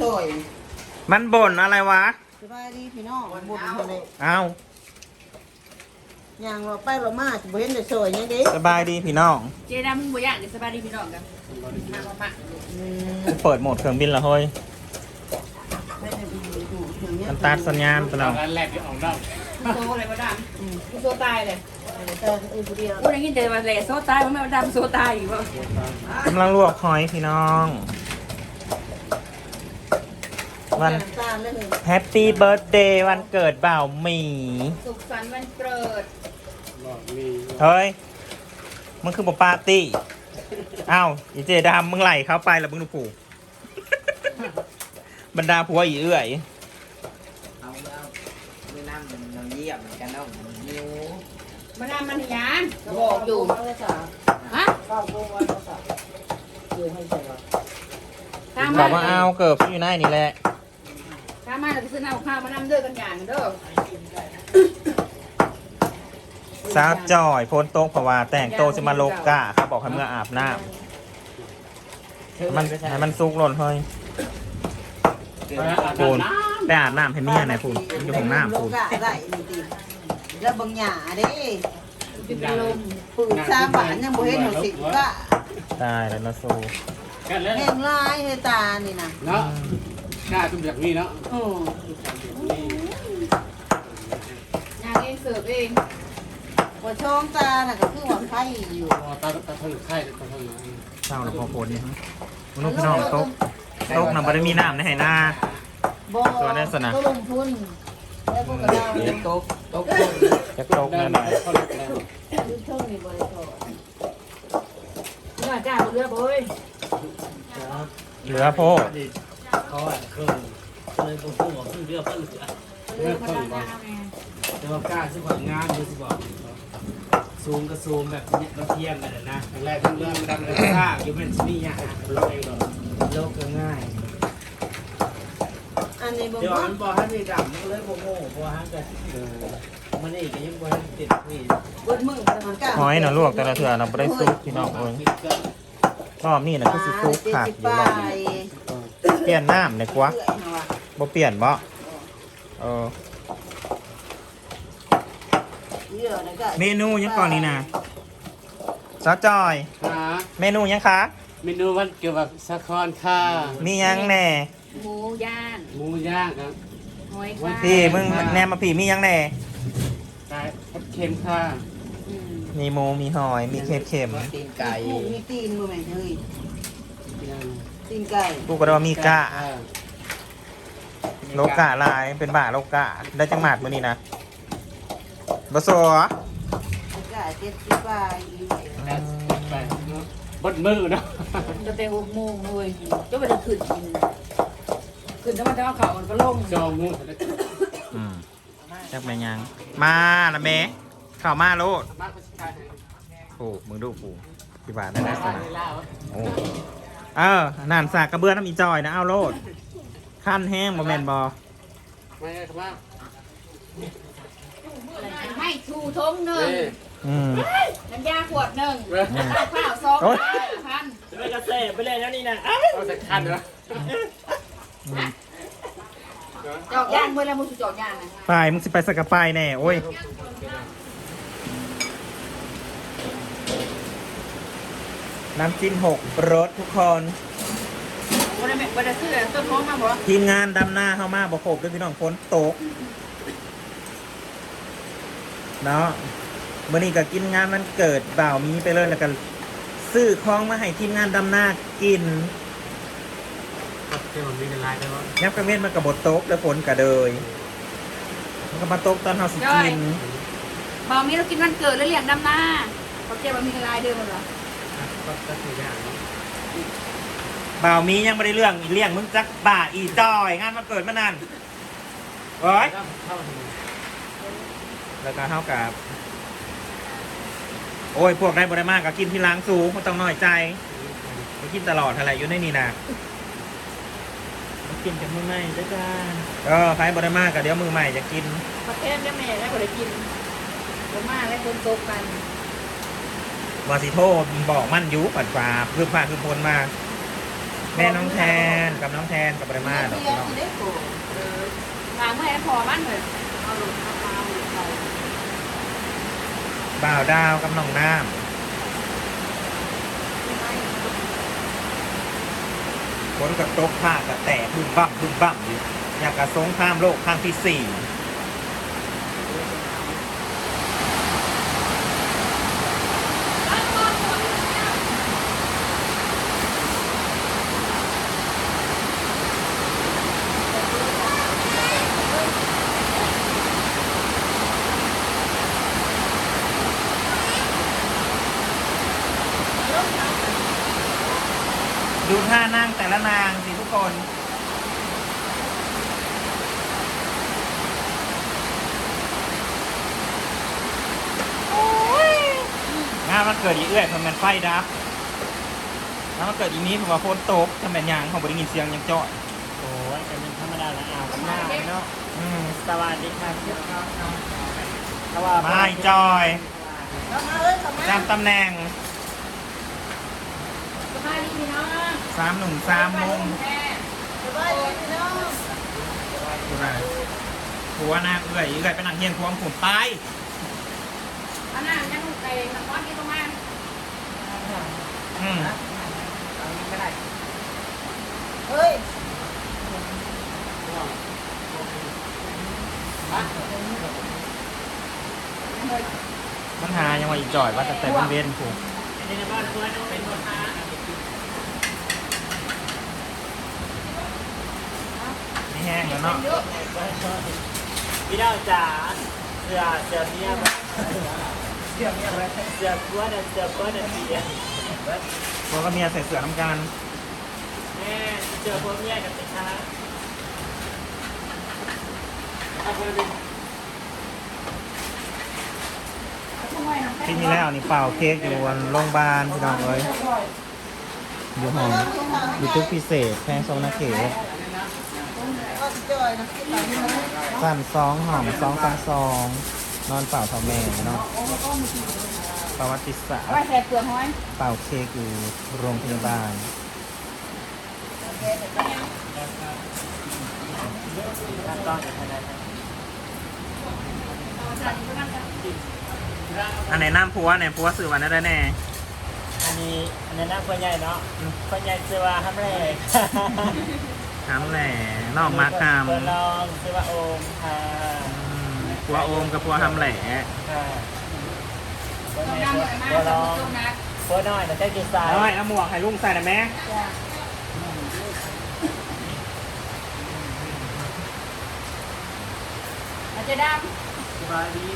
ช่วยมันบ่นอะไรวะสบายดีพี่น้องบุญคนนี้เอาย่างเราไปเรามาจะบ่เห็นได้ช่วยยังดิสบายดีพี่น้องเจดามึงบ่อยากเดี๋ยวสบายดีพี่น้องกันมามามาอืมเปิดโหมดเครื่องบินและเฮ้ยไม่ได้ดูดูถึงเนี้ยมันตัดสัญญาณไปแล้วร้านแรกที่ออกนอกโซอะไรมาดามโซตายเลยแต่เอ้ยผู้เดียวกูได้ยินแต่ว่าเลยโซตายว่าแม่มาดามโซตายอยู่ว่ากำลังลวกหอยพี่น้อง วันน้ำตาลเลยแฮปปี้เบิร์ดเดย์วันเกิดบ่าวหมี สุขสันต์วันเกิดบอกมีเฮ้ยมึงคือบอกปาร์ตี้ อ้าวอีเจดามมึงไหลเข้าไปแล้วมึงดูผูกบรรดาผัวอีเอื่อยเอาเอาไม่นั่งน้องเยี่ยมเหมือนกันเนาะนิ้วมาดามมันยานก็บอกอยู่เลยจ้ะฮะข้าวโพดวันละสามเดี๋ยวให้ใส่ว่าตามบมาอกว่าเอาเกิบอยู่ในนี่แหละ ตามมาเราไปซื้อน้ำข้าวมาดามเด้อกันอย่างเด้อสาวจอยโพนโต๊ะเพราะว่าแต่งโตวจะมาโลกกะเขาบอกให้เมื่ออาบน้ำมันให้มันซุกหล่นเฮ้ยปูนไปอาบน้ำให้เมียหน่อยปูนอยู่ของน้ำปูนลงกะได้นี่ติแล้วบางหยาเด้จะเป็นลมปืนสามบาทยังบ่เห็นหัวสิกะได้แล้วนะโซกันแล้วแห้งลายให้ตานี่นะเนาะ กล้าตุ้มจากนี้เนาะโอ้ยางเองเสิร์ฟเองบ่ช่องตาน่ะก็คือว่าไข่อยู่ตาตาทั้งไข่ตาทั้งเศร้าแล้วพอผลนี่ฮะมนุษย์พี่น้องโต๊ะโต๊ะน่ะบ่ได้มีน้ำในไหหน้า บ่ตัวนั้นสนะ ก็ลงทุนแล้วพวกเราเดี๋ยวโต๊ะโต๊ะจะโต๊ะนั่นหน่อยเขาแล้วคือเท่านี้บ่ได้ถอดน่าจ้าบ่เรือบ่เอ้ยเหลือโพด เขาอะเคยเคยผมพูดบอกขึ้นเรือเพื่อเหลือเรือมาดามยาแม่แต่ว่ากล้าสิบอกงานดูสิบอกซูมก็ซูมแบบเนี้ยเราเทียมกันนะแรกทั้งเรื่องดังเลยกล้าอยู่เป็นนี่ยากเราเองเราโลกก็ง่ายอันนี้บ่เดี๋ยวบ่มันบอกให้มีดำมันเลยโมโม่เพราะฮันกันมันนี่ก็ยังบ่ให้ติดนี่บดมือมันกล้าหอยน่ะลวกแต่ละเถื่อน่ะบ่ได้ซุกพี่น้องเอ้ยรอบนี้น่ะคือสิซุกขาดอยู่รอบนี้ ปลี่ยนน้ำเนี่ยกว่าบ่เปลี่ยนบ่เออเมนูยังก่อนนี่นะสาวจอยหาเมนูยังคะ เมนูวันเกี่ยวกับสะคอนค่ะ มียังแหน่ หมูย่าง หมูย่างครับหอยค่ะพี่มึงแนมมาพี่มียังแหน่ไก่เค็มค่ะอืมมีหมูมีหอย มีเค็มเค็มตีนไก่มีตีนมือแม่เฮ้ย ตีนไก่กูก็ได้ว่ามีกะโลกะลายเป็นบ่าโลกะได้จังหมัดมื้อนี้นะบะโซะไก่เจ็ดสิบปลายอีกไปบดมือเนาะจะแต่หกโมงเลยจะไปจะขึ้นกินขึ้นแล้วมันจะเอาเข่ามันก็ลงจองมูอืมจักเป็นยัง มาละเมเข้ามาโลดมากกว่าสิบาทโอ้มึงดูกูกี่บาทได้ได้สนะโอ้ เออนั่นสากกระเบื้องน้ำอีจอยนะเอาโลดขั้นแห้งบ่แม่นบ่ไม่ครับว่าไม่ชูทงหนึ่งอืมน้ำยาขวดหนึ่งอืมข้าวข้าวซองโอ๊ยพันไม่กระเสไปเลยนะนี่นะเอาแต่คันเนาะจอกย่างเมื่อไรมึงจอกย่างนะไปมึงสิไปสกกะไปายแน่โอ้ย น้ำจิ้มหกรสทุกคน วันนี้วันนี้ซื้อต้นหอมมาบ่ทีมงานดำหน้าเข้ามาบอกโขบด้วยพี่น้องฝนตก เนาะวันนี้ก็กินงานมันเกิดบ่าวมีไปเลยแล้วกันซื้อของมาให้ทีมงานดำหน้ากินเดี๋ยวมันมีในไลน์ได้ว่ายับกระเม็ดมันกับบดตกแล้วฝนกระเดยมันก็มาตกตอนเฮาสิกินบ่าวมีเรากินวันเกิดแล้วเลี้ยงดำหน้าเขาเก็บมันมีลายเดิมหรอ ก็ก็คืออย่างนี้บ่าวมียังไม่ได้เรื่องเลี้ยงมึงจักบ่าอีจอยงานมันเกิดมานานโอ้ยเข้าถึงแล้วก็เท่ากับ โอ้ยพวกได้บริมากก็กินที่ล้างสูงไม่ต้องน้อยใจไปกินตลอดอะไรอยู่ในนี่นะกินกันไม่ไหมจ้าจ้าเออใครบริมากก็เดี๋ยวมือใหม่จะกิน ประเทศแม่แม่ได้ก็ได้กินผมมาแล้วคนตกกัน วาสิโทบอกมั่นยุปัดฟ้าคือฟ้าคือพลมา แม่น้องแทนกับน้องแทนกับปริมาดอกเดียพี่น้องทางเมื่อไอ้พอมันเลยเอาลงมาเอาลงไปบ่าวดาวกับน้องน้ำฝนกับตกผ้ากับแตกบึ้มบั่มบึ้มบั่มอยู่อยากกระสงข้ามโลกข้างที่สี่ ดูท่านั่งแต่ละนางสิทุกคนงานมันเกิดอีเอื้อยทำไมนไฟดับงานมันเกิดอีนี้ผมว่าโฟนตกทำไมนยางของบริงินเสียงยังเจาะโอ้ยเป็นธรรมดาละอ่าวกับหน้าเนาะอืมสวัสดีครับถ้าว่าไม่จอยเอามาเอ้ยเข้ามาจำตำแหน่งสบายดีพี่น้อง สามหนุ่มสามมุมแม่สบายดีพี่น้องดูนะหัวหน้าเอื้อยเอื้อยเป็นนักเฮียนควงผมไปอันนั้นยังไก่น้ำร้อนที่ตรงนั้นอืมเฮ้ยมันหายังว่าอีจ่อยว่าแต่แต่มันเว้นผูกในบ้านตัวต้องเป็นคนหา ไม่ แห้งแล้วเนาะพี่ดาวจ๋าเสือเสือเมียเสือเมียเสือกัวเนี่ยเสือกัวเนี่ยเมียพวกก็เมียใส่เสื้อน้ำกันแม่เจอพวกเมียกับสิคะที่นี่แล้วนี่เป่าเค้กอยู่วันโรงพยาบาลพี่น้องเอ้ยอยู่ห้องอยู่ตึกพิเศษแพงโซนาเขตก็ จอยนะที่ตอนนี้มันสั้นสองห้องสองสองสองนอนเป่าเท่าแม่เนาะประวัติศาสตเอาไว้ร์แซ่เปลือกหอยเป่าเค้กอยู่โรงพยาบาลขั้นตอนจากไหนอันไหนน้ำพัวไหนพัวสื่อวันได้แน่อันนี้อันนี้นะคนใหญ่เนาะคนใหญ่เสือว่าฮัมเล่ทำแหล่ นอกมาคเปิดลองเสือว่าโอมค่ะำพัวโอมกับพัวทำแหล่ค่ะคนใหญ่น้อนมากตัวลสองมุนนักตัวน้อยแต่ได้กินสายแล้วไอ้หมวกให้ลุงใส่หน่อยไหมอาจจะดำสบายดี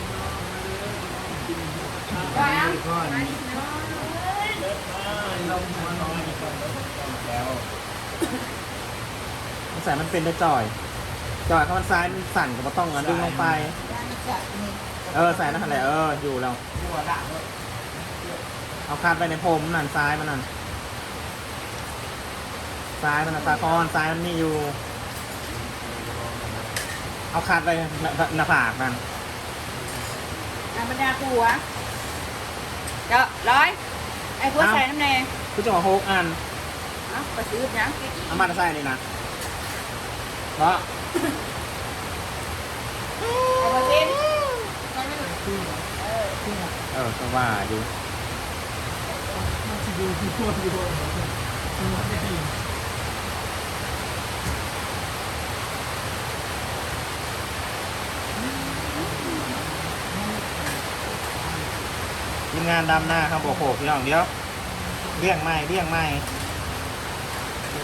ว่าอะ ใส่มันเป็นได้จ่อย จ่อยเขามันซ้ายมันสั่นก็บ่ต้องเอาดึงลงไปจัดนี่เออใส่นั่นแหละเอออยู่แล้วเอาคาดไปในผมนั่นซ้ายมันนั่นซ้ายมันนะตาคอนซ้ายมันนี่อยู่ เอาคาดไปหน้าหน้าผากมันน้ำบรรดาผัวเจ้าร้อย ไอ้ผัวใส่น้ำแดงคือจะมาโฮกอัน เอ้าไปซื้อยังเอามาใส่นี่นะ เพราะเอาไปเป็นเออก็ว่าอยู่ทีมงานดำหน้าครับโอ้โหพี่น้องเดี๋ยวเรียงไม่เรียงไม่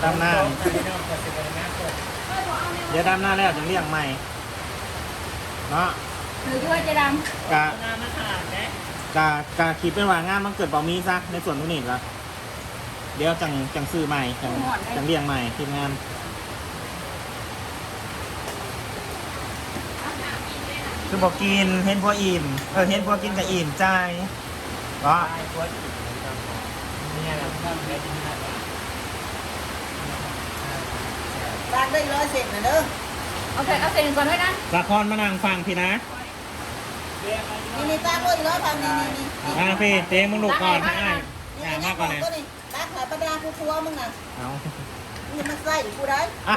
ดำหน้า เดี๋ยวดำหน้าแล้วจะเรียงไม่ เนาะถือด้วยเจะดกะน้ำมันขาดนะกะกะคิดเป็นว่างานมันเกิดเป่ามีซะในส่วนทุกนี้ละเดี๋ยวจังจังซื้อใหม่จังจังเรียงใหม่ทีมงานคือบอกกินเห็นพวอิ่มเออเห็นพวกินกับอิ่มใจก็ตายตัวอีกเนี่ยเราต้องได้ยินนะ ร้านได้ร้อยเสร็จนะเด้อำเอาใส่เอาใส่หนึ่งก่อนด้วยนะละครมานั่งฟังพี่นะนี่นี่ตาก็อีกร้อยพันนี่นี่นี่นี่อ่าพี่เจ๊มึงลูกก่อนให้อ่านนี่อ่านนี่มากกว่านี้ก็นี่ตาขายประดาคูครัวมึงน่ะเอานี่มันใส่กูได้อะ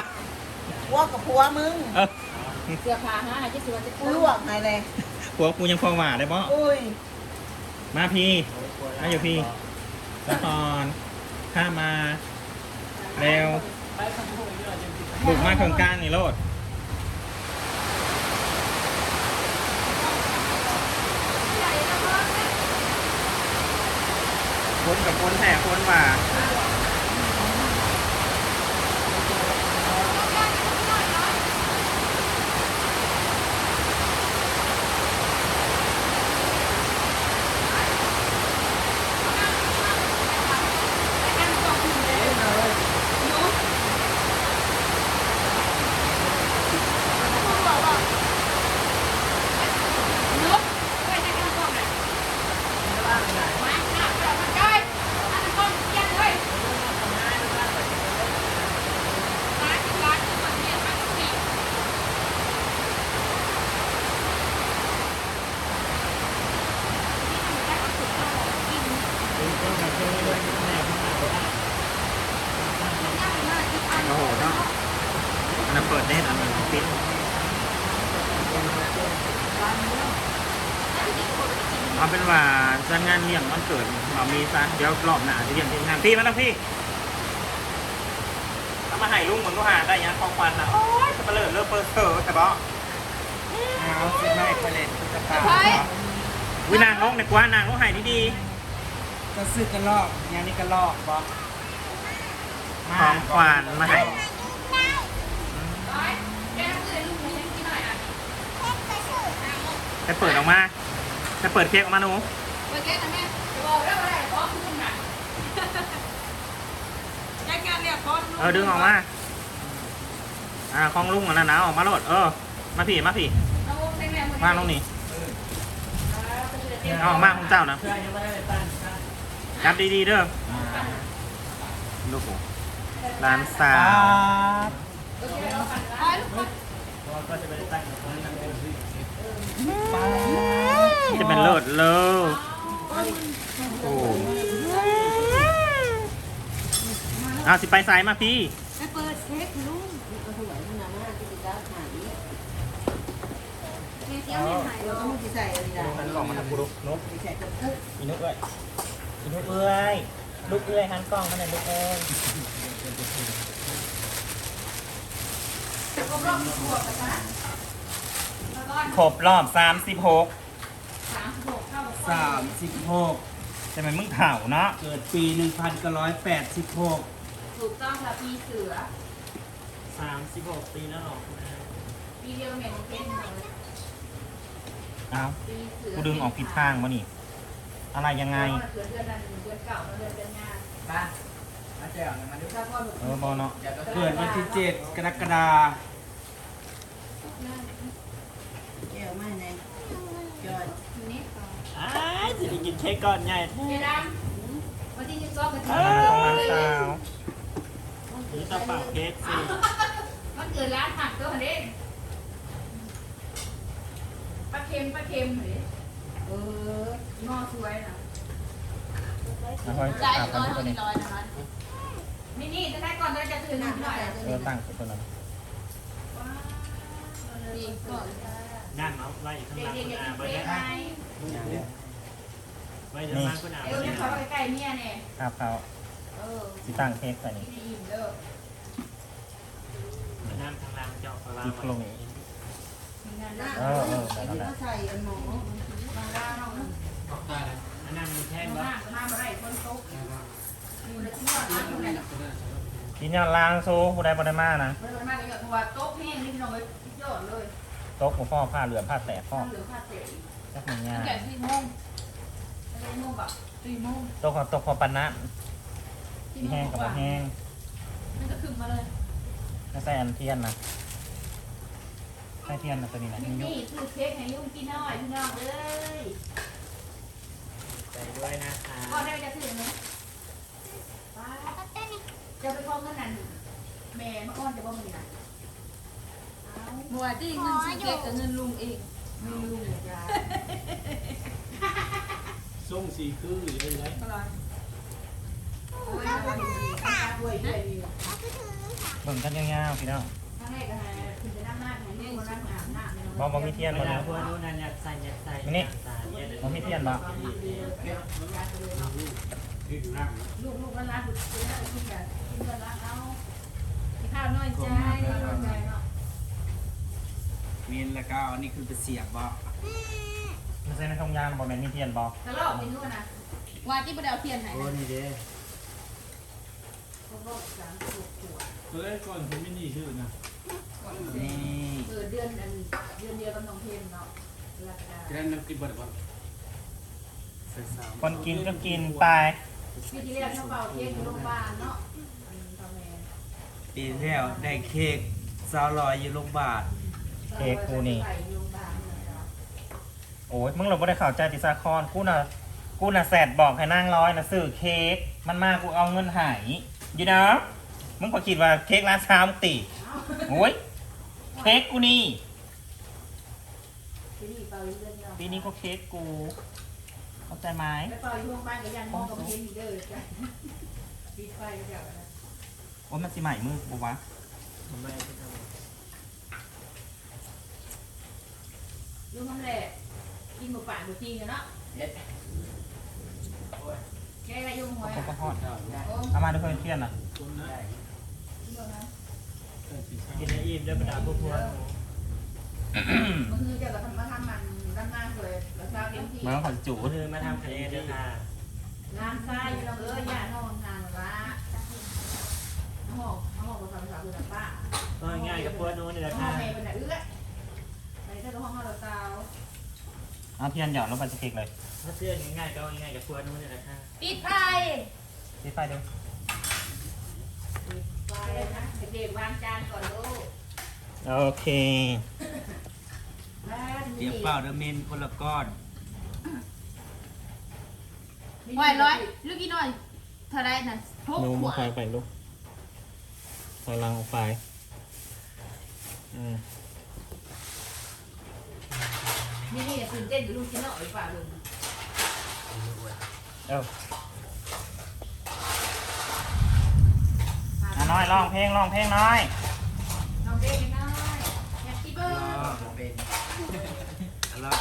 ผัวกับผัวมึงเออเสื้อผ้าหาที่สิว่าจะกูลวกไงเลยผัวกูยังพอหว่าได้บ่อุ้ยมาพี่มาอยู่พี่สะพรข้ามมาเร็ว บุกมาเครื่องกลางนี่โลดคนกับคนแท้คนว่า โอ้โหเนาะอันนั้นเปิดเน็ตอันนี้ปิดเอาเป็นว่าจัดงานเลี้ยงวันเกิดเรามีซะเดี๋ยวรอบหน้าจะเลี้ยงที่งานพี่มาแล้วพี่เอามาให้ลุงเหมือนก็หาได้ยังของควันนะโอ้ยจะมาเลิศเลิศเปิดเถอะแต่บ่เอาสิไม่ไปเล่นตุ๊กตาวินางลงในกว่านางลงให้ดีก็ซื้อกันลอกงานนี้ก็ลอกบอๆของควันมาให้ ไปเปิดออกมาไปเปิดเค้กออกมาหนูเมื่อกี้นะแม่บอกเรื่องอะไรเพราะคุณน่ะแจ้งงานเรียกพอเออดึงออกมา อ่าของลุงอันนั้นนะออกมาโหลดเออ มาพี่มาพี่เอาวงแทงแรงมาลงนี่เอาออกมาของเจ้านะเพื่อนยังไม่ได้ตั้งนะจับดีๆเด้อลูกร้านสาวเพราะว่าก็จะไม่ได้ตั้ง จะเป็นเลิศเลยโอ้เอาสิไปสายมาพี่ไปเปิดเค้กลุงก็ถวายมึงนะมาที่จะได้หายเค้กเตี้ยวเนี่ยหายเราต้องมึงจะใส่อะไรได้หันกล่องมาทำกูลูกนุ๊กอีนุกเอ้ยอีนุกเอ้ยลูกเอ้ยหันกล่องมาหน่อยลูกเอ้ย ครบรอบขวบกันนะแล้วก็ครบรอบ36สามสิบหกเข้ากับสามสิบหกจะเป็นมึงเถ่าเนาะเกิดปีหนึ่งพันเก้าร้อยแปดสิบหกถูกต้องค่ะปีเสือสามสิบหกปีแล้วหรอคุณแม่ปีเดียวเหม็นเพ้นเลยเอาปีเสือกูดึงออกผิดทางมานี่ อะไรยังไงเดือนเดือนนั้นเดือนเก่าเดือนเดือนงานป้ามาเจอกันมาดูถ้าพ่อหนูเออบอเนาะเดี๋ยวก็เกิดวันที่เจ็ดกรกฎาแก้วไม่แน่จอย นี่ อ้ายจะได้กินเค้กก้อนใหญ่เจดำวันที่ยี่สิบสองวันที่อันนั้นของร้านสาวนี่ต้องเป่าเค้กสิมันเกิดร้านผักตัวเด้ปลาเค็มปลาเค็มเหรอเอองอสวยนะแล้วค่อยจ่ายอาบร้อยน้ำตัตัววนี้นี้ร้อยนะคะนี่นี่จะได้ก่อนเราจะถือหน่อยเออตั้งตัวนั้นดีก่อนนั่นเนาะไว้ข้างหลังเด็กคุณๆอาจะไว้กินเดี๋ยว ไปไว้เดี๋ยวมาคุณอาเดี๋ยวเนี่ยเขาใกล้เมียเนี่ยครับเขาเออสิตั้งเค้กใส่นี่ดีเด้อนั่งข้างล่างเจาะล่างอีกลงมีงานหน้าเออเออใส่ที่แล้วแหลาใส่อันหมอบางร้านน้องอันนั้นมีแท่งน้องวะห้างห้ามาได้คนโต๊ะอยู่ในที่นอนร้านอยู่ไหนกินยอดล้างโซ่ผู้ใดบ่ได้มานะไม่ไดมาเลยเพราะว่าโต๊ะแห้งนี่น้องไปยอดเลยโต๊ะของพ่อผ้าเหลือผ้าแตกพ่อเหลือค่าเสีย จักมันยากใหญ่สี่โมงอะไรโมงแบบสี่โมงโต๊ะของโต๊ะของปันนะสี่ที่โมแห้งงกับกบ่ว่าแห้งมันก็ขึ้นมาเลยไม่ใส่อันเทียนนะใส่เทียนนะตัวนี้นะนี่นี่ยุนี่คือเค้กให้ยุ่งกินน้อยพี่น้องเลยใส่ด้วยนะคะพ่อได้จะถือไหมจะไปฟ้องเงินนั่นแม่มาอ้อนจะบ่มีนะบัวที่เงินซื้อเค้กกับเงินลุงเอง ไม่รู้จ้าส่งสีคือเลยเลยโอ้ยข้าวด้วยด้วยเบิ่งกันยาวๆพี่น้องข้างในก็ให้คุณจะนั่งหน้าของเรื่องคนนั่งอาบน้ำเนี่ยบ่บ่มีเทียนเวบ่ลานะพวกนู้นนั่นอยากใส่อยากใส่นี่สารเนี่ยบ่มีเทียนบ่ลูกลูกร้านคุณจะได้กินแบบกินกันร้านเอาข้าวน้อยใจน้อยใจเนาะ เมนแล้วก็อันนี้คือไปเสียบบ่มันใส่ในทงยางบ่แม่นมีเทียนบ่ตลอดเป็นนู่นนะว่าที่ประเดี๋ยวเทียนไหนโอ้นี่เด้เขาบอกสามสิบขวดเฮ้ยก่อนผมไม่นี่ชื่อนะนี่เออเดือนอันเดือนเดียวกับน้องเพนเนาะราคาจะได้น้ำกินบ่ได้บ่ใส่สามคนกินก็กินไปปีที่แล้วเขาเป่าเค้กอยู่โรงพยาบาลเนาะอืมพ่อแม่ปีที่แล้วได้เค้กซาวลอยอยู่โรงพยาบาล เค้กกูนี่ใส่อยู่โรงพยาบาลเนี่ยเนาะโอ้ยมึงเราไม่ได้ข่าวใจติสาคอนกูน่ะกูน่ะแสดบอกให้นั่งร้อยนะซื้อเค้กมันมากูเอาเงินใหายอยู่นะมึงก็คิดว่าเค้กร้านชามงติโอ้ยเค้กกูนี่ปีนี้เป่าอยู่เดือนเดียวปีนี้ก็เค้กกู เข้าใจไหมไปเป่าอยู่โรงพยาบาลกับยันมองกับเพนอีกเด้อจ้ะปิดไฟก็แบบนั้นโอ้ยมันสิใหม่มือกูวะทำไมที่ทำ ลุงทำแหละกินหมูป่าหมูจีนกันเนาะแกอะไรยุ่งหัวก็อะก็ฮอดโอ้เอามาด้วยเพื่อนเทียนน่ะกินในอิ่มได้บรรดาพวกพวกมันคือจะกับทำมาทำมันด้านหน้าเลยแล้วเช้าเต็มที่เมื่อขอนจูก็คือมาทำคะแนนด้วยค่ะงานทรายอยู่แล้วเออย่านอนงานละน้องหอกน้องหอกภาษาภาษาคือป้าก็ง่ายกับพวกนู้นนี่แหละห้อค่ะงเมย์เป็นแบบเอื้อ ไปถ้าห้องเราเตาเอาเทียนหยอดลงไปสเค้กเลยถ้าเสื้อง่ายๆก็ง่ายกับพวกนู้นนี่แหละค่ะปิดไฟที่ไฟดูไฟนะเด็กๆวางจานก่อนลูกโอเคเตรียมเปล่าเดอเมนคนละก้อนหน่อยร้อยลูกกี่หน่อยเท่าไรน่ะพกนูขมวดไฟไปลูกไฟลังออกไปอืม นี่นี่ตื่นเต้นกับลูกชิ้นหน่อยป่าลุงเอ้าอะน้อยร้องเพลงร้องเพลงน้อยน้องเด็กน้อยแฮปปี้เบิร์ด เป็นรอ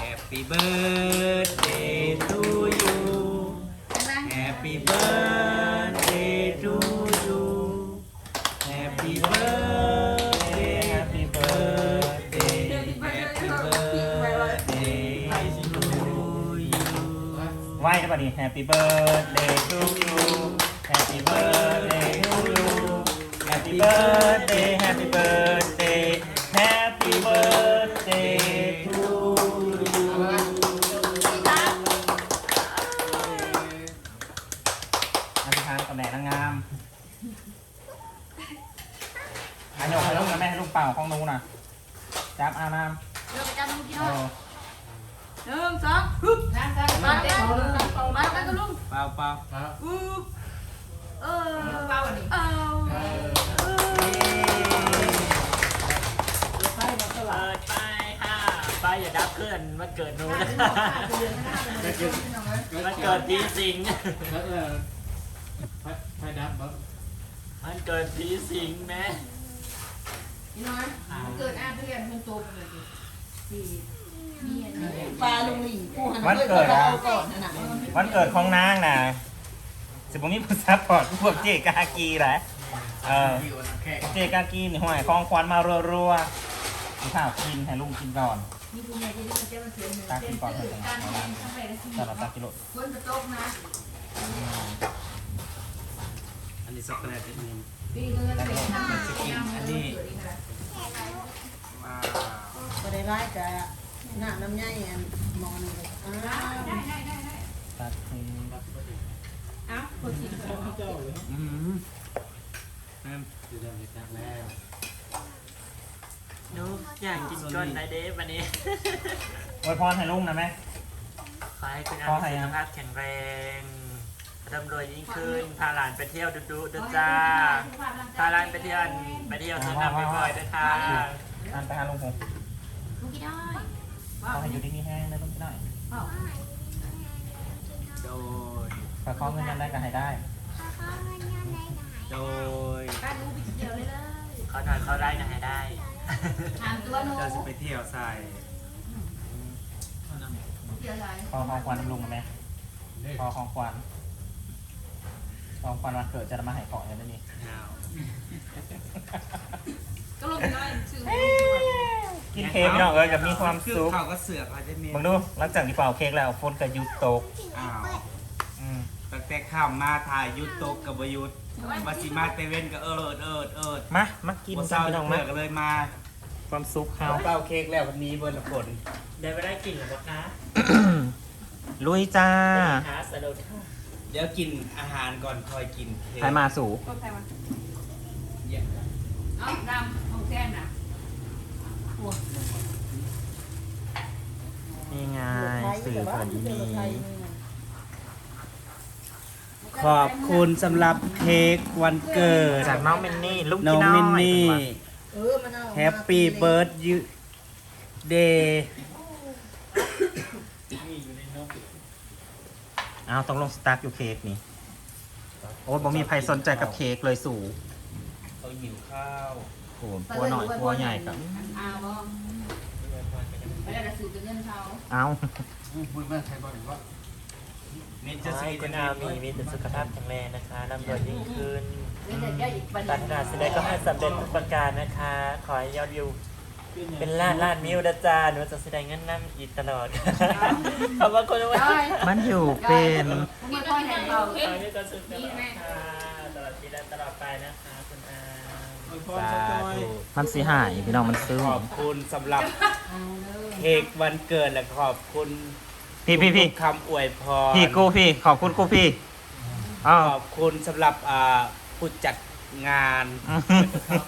Happy birthday to Happy birthday to you Happy birthday to you Happy birthday Happy birthday Happy birthday to you อธิษฐานกับแม่นางงามอันยกให้ลูกนะแม่ให้ลูกเป่าของหนูนะจับอาน้เริ่มไปจ้าลูกกี่ำหน่เออยอ หนึ่งสองฮึบนั่งกันมากันมากันกับลุงเปล่าเปล่าฮึบเออเบาอันนี้เออเปิดไปค่ะไปอย่าดับเคลื่อนมันเกิดนู้นนะมันเกิดผีสิงแล้วเออไฟไฟดับบ่มันเกิดผีสิงแม่นี่น้อยเกิดอาเพื่อนมันโตไปเลยสี่นี่อันนี้ ปลาลุงหลีกูหันเลยเอาก่อนนะวันเกิดของนางนะสิบมีผู้ซัพพอร์ตพวกเจกากีแหละเออเจกากีนี่ห่วยของควันมารัวๆกินข้าวกินให้ลุงกินก่อนนี่คุณยายจะได้มาเจ้ามาเสียเงินต้นตื้อการเงินทำไปแล้วสิสำหรับตากิโลคนจะตกนะอันนี้ช็อกโกแลตนิดนึงปีเงินเป็นทำอันนี้ว้าวก็ได้ร้ายกับ หน้าน้ำใหญ่อันมองนี่เลยอ้าวได้ได้ได้ได้ตัดทิ้งเอ้าคนสิอืมแม่มอยู่ได้ไม่ตักแล้วนุกอยากกินก้อนได้เดฟวันนี้อวยพรให้ลุงนะแม่ขอให้คุณอาขอให้มียัสุงขภาพแข็งแรงร่ำรวยยิ่งขึ้น พาหลานไปเที่ยวดุๆด้วยจ้า พาหลานไปเที่ยวไปเที่ยวสนามบ่อยๆด้วยค่ะอันไปหาลุงผม ลูกกี่ได้ ขอให้อยู่ดีมีแห้งนะลุงพี่หน่อยโดย ขอขอเงินยังได้ก็ให้ได้ขอเงินยังไงก็หายโดยป้ารู้ไปเดียวเลยเลยเขาหน่อยเขาได้นะให้ได้ถามตัวหนูเราจะไปเที่ยวใส่เดียวเลยพอของควันลุงไหมพอของควันของควันวันเกิดจะมาให้ของอย่างนี้เอาก็ลงได้ชื่อ กินเค้กพี่น้องเอ้ยกับมีความคือสุขเขาก็เสือกอาจจะมีมึงดูหลังจากที่เป่าเค้กแล้วฝนก็หยุดตกอ้าวอืมตั้งแต่ข้ามมาถ่ายยุทธตกกับบยุทธมาสิมาเตเว่นก็เอิดเอิดเอิดมามากินบ่กัเศร้านพี่น้องเสืมาอกก็เลยมาความสุขเขา เป้าเค้กแล้ววันนี้เบนละผลได้ไม่ได้กลิ่นหรือเปล่าคะลุยจ้าหาสโลค่ะเดี๋ยวกินอาหารก่อนคอยกินเค้กใครมาสู่ ก็ใครมาเยี่ยม เอาดำของแท่นน่ะ นี่ไงสื่อเพิ่นมีขอบคุณสำหรับเค้กวันเกิด จากน้องมินนี่ลูกน้องน้อยมินนี่เออมันเอาแฮปปี้เบิร์ดยูเดย์อ้าวต้องลงสตาร์ทอยู่เค้กนี่ โอ้ยบ่มีใครสนใจกับเค้กเลยสู่เขาหิวข้าว โอ้โหพัวหน่อยพัวใหญ่กับอ้าวบ่ไม่ได้สูตรเงินเขาเอ้าพูดมากใครบอกว่าเน้นจะจะให้สีคุณอามีมีแต่สุขภาพแข็งแรงนะคะร่ำรวยยิ่งขึ้นเงินเดือนเยอะอีกบัญปรารถนาสิ่งใดก็ให้สำเร็จทุกประการนะคะ ขอให้ยอดวิวเป็นล้านล้านมิวนะจ๊ะหนูจะแสดงเงินน้ำอีกตลอดขอบคุณว่าได้มันอยู่เป็นมีพ่อแทนเราขอให้ก็สุขภาพค่ะตลอดชีวิตและตลอดไปนะคะคุณอา สาธุมันสิหายพี่น้องมันซื้อขอบคุณสำหรับเค้กวันเกิดและขอบคุณพี่พี่พี่ทุกๆคำอวยพรพี่กูพี่ขอบคุณกูพี่อ้าวขอบคุณสำหรับอ่าผู้จัดงานขอบ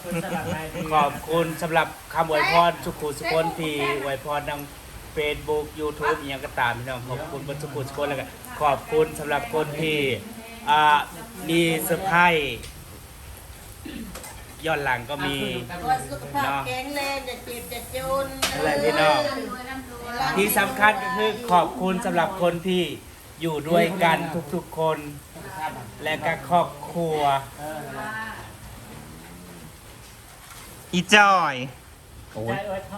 คุณสำหรับรายเดือนขอบคุณสำหรับคำอวยพรสุขุสุคนที่อวยพรทางเฟซบุ๊กยูทูบอย่างก็ตามพี่น้องขอบคุณบนสุขุสุคนแล้วก็ขอบคุณสำหรับคนที่อ่ามีเซอร์ไพรส์ ย้อนหลังก็มีว่าสุขภาพแข็งแรงจะเจ็บจะจนอะไรพี่น้องรวยร่ำรวยที่สำคัญก็คือขอบคุณสำหรับคนที่อยู่ด้วยกันทุกๆคน และก็ครอบครัว อีจอย โอ้ยได้อวยพร